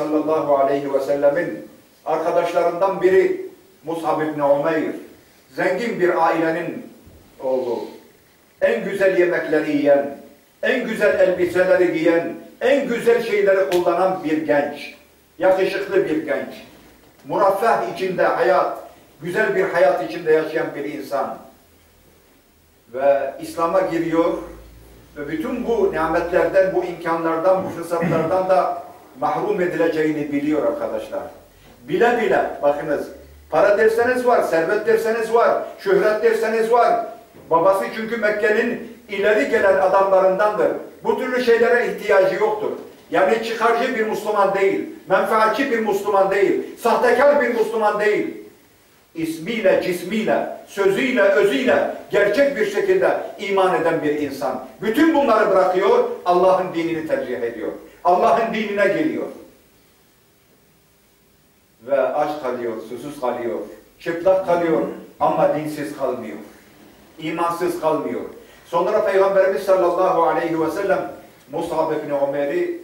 sallallahu aleyhi ve sellemin arkadaşlarından biri Mus'ab ibn Umeyr. Zengin bir ailenin oğlu. En güzel yemekleri yiyen, en güzel elbiseleri giyen, en güzel şeyleri kullanan bir genç. Yakışıklı bir genç. Mureffeh içinde hayat, güzel bir hayat içinde yaşayan bir insan. Ve İslam'a giriyor ve bütün bu nimetlerden, bu imkanlardan, bu fırsatlardan da mahrum edileceğini biliyor arkadaşlar. Bile bile, bakınız, para derseniz var, servet derseniz var, şöhret derseniz var. Babası çünkü Mekke'nin ileri gelen adamlarındandır. Bu türlü şeylere ihtiyacı yoktur. Yani çıkarcı bir Müslüman değil, menfaatçi bir Müslüman değil, sahtekar bir Müslüman değil. İsmiyle, cismiyle, sözüyle, özüyle gerçek bir şekilde iman eden bir insan. Bütün bunları bırakıyor, Allah'ın dinini tercih ediyor. Allah'ın dinine geliyor. Ve aç kalıyor, susuz kalıyor, çıplak kalıyor ama dinsiz kalmıyor. İmansız kalmıyor. Sonra Peygamberimiz sallallahu aleyhi ve sellem Mus'ab ibn Ömer'i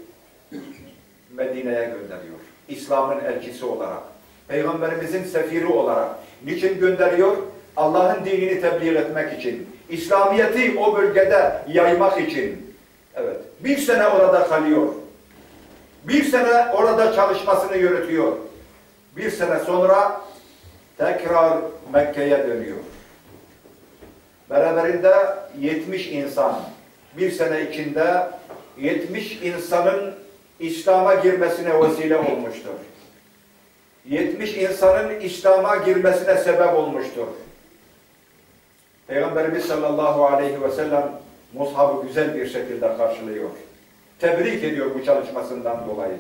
Medine'ye gönderiyor. İslam'ın elçisi olarak. Peygamberimizin sefiri olarak. Niçin gönderiyor? Allah'ın dinini tebliğ etmek için. İslamiyeti o bölgede yaymak için. Evet. Bir sene orada kalıyor. Bir sene orada çalışmasını yürütüyor. Bir sene sonra tekrar Mekke'ye dönüyor. Beraberinde 70 insan, bir sene içinde 70 insanın İslam'a girmesine vesile olmuştur. 70 insanın İslam'a girmesine sebep olmuştur. Peygamberimiz sallallahu aleyhi ve sellem Mushab'ı güzel bir şekilde karşılıyor. Tebrik ediyor bu çalışmasından dolayı.